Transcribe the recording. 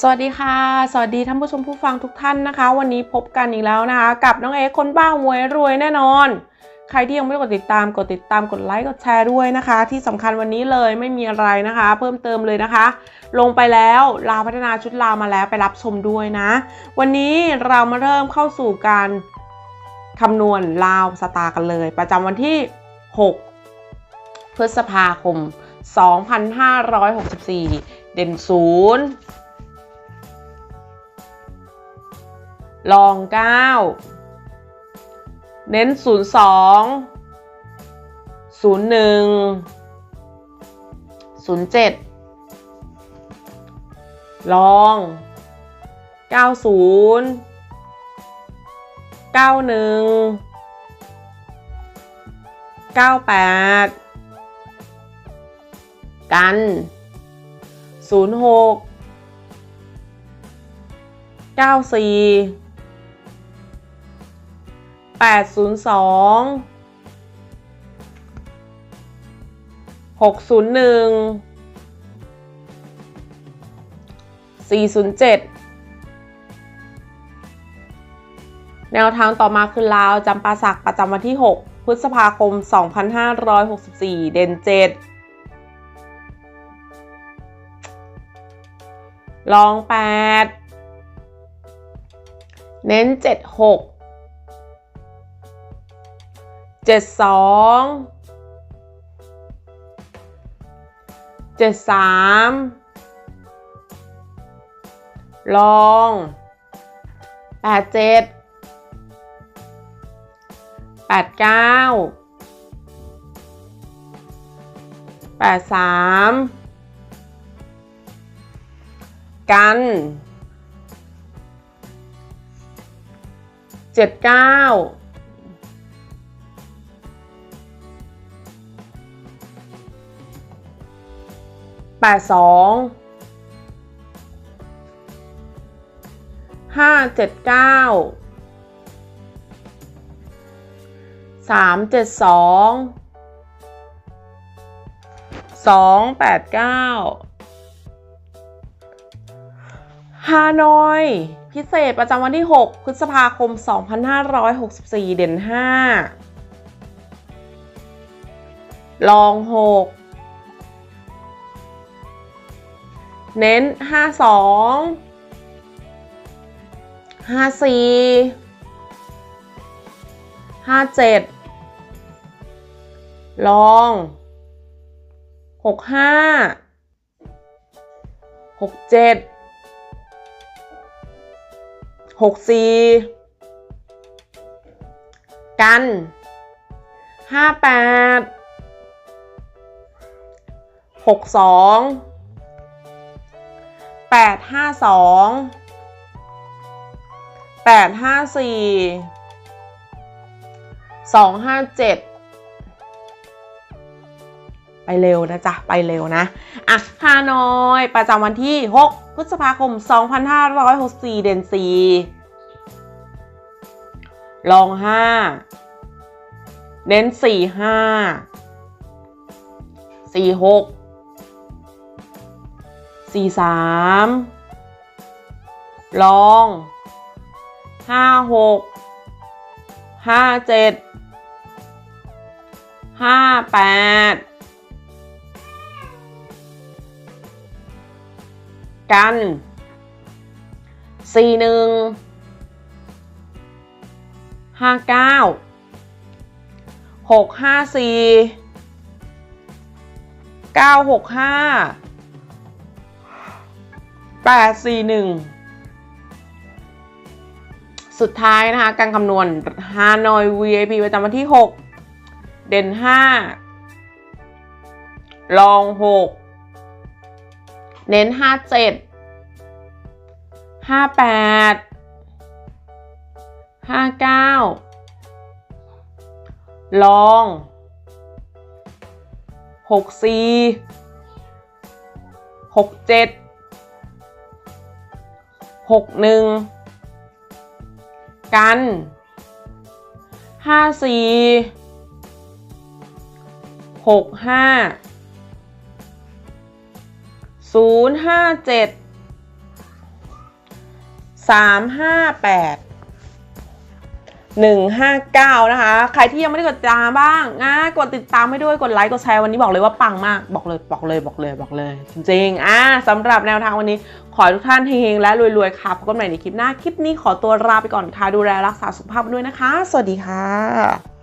สวัสดีค่ะ สวัสดีท่านผู้ชมผู้ฟังทุกท่านนะคะ วันนี้พบกันอีกแล้วนะคะ กับน้องเอคนบ้ามวยรวยแน่นอน ใครที่ยังไม่กดติดตามกดติดตามกดไลค์กดแชร์ด้วยนะคะ ที่สำคัญวันนี้เลยไม่มีอะไรนะคะ เพิ่มเติมเลยนะคะ ลงไปแล้วลาวพัฒนาชุดลาวมาแล้วไปรับชมด้วยนะ วันนี้เรามาเริ่มเข้าสู่การคำนวณลาวสตาร์กันเลย ประจำวันที่ 6 พฤษภาคม 2564 เด่นศูนย์ ลองเก้าเน้นศูนย์สองศูนย์หนึ่งศูนย์เจ็ดลองเก้าศูนย์เก้าหนึ่งเก้าแปดกันศูนย์สองหกศูนย์หนึ่งสี่ศูนย์เจ็ดแนวทางต่อมาคือลาวจำปาสักประจำวันที่ 6 พฤษภาคม 2564 เด่น 7 ลอง 8 เน้น 76 เจ็ดสองเจ็ดสามลองแปดเจ็ดแปดเก้าแปดสามกันเจ็ดเก้า แปดสองห้าเจ็ดเก้าสามเจ็ดสองสองแปดเก้าฮานอย พิเศษประจำวันที่ 6 พฤษภาคม 2564 เด่น 5 ลอง 6 เน้นห้าสองห้าสี่ห้าเจ็ดลองหกห้าหกเจ็ดหกสี่กันห้า แปดหกสองแปดห้าสองแปดห้าสี่สองห้าเจ็ดไปเร็วนะจ๊ะ ไปเร็วนะ อะฮานอยประจำวันที่ 6 พฤษภาคม 2564 เด่น4ลอง 5 เน้น 4 5 4 6 สี่สามลองห้าหกห้าเจ็ดห้าแปดกันสี่หนึ่งห้าเก้าหกห้าสี่เก้าหกห้า 841 สุดท้ายนะคะ การคำนวณฮานอย VIP ประจำวันที่ 6 เด่น 5 ลอง 6 เน้น 57 58 59 ลอง 64 67 หกหนึ่งกันห้าสี่หกห้าศูนย์ห้าเจ็ดสามห้าแปด หนึ่งห้าเก้านะคะ ใครที่ยังไม่ได้กดติดตามบ้างนะกดติดตามให้ด้วย กดไลค์ กดแชร์ วันนี้บอกเลยว่าปังมาก บอกเลย บอกเลย บอกเลย บอกเลย จริง ๆ อ่าสำหรับแนวทางวันนี้ ขอให้ทุกท่านเฮงๆ และรวยๆ ค่ะ พบกันใหม่ในคลิปหน้า คลิปนี้ขอตัวลาไปก่อนค่ะ ดูแลรักษาสุขภาพด้วยนะคะ สวัสดีค่ะ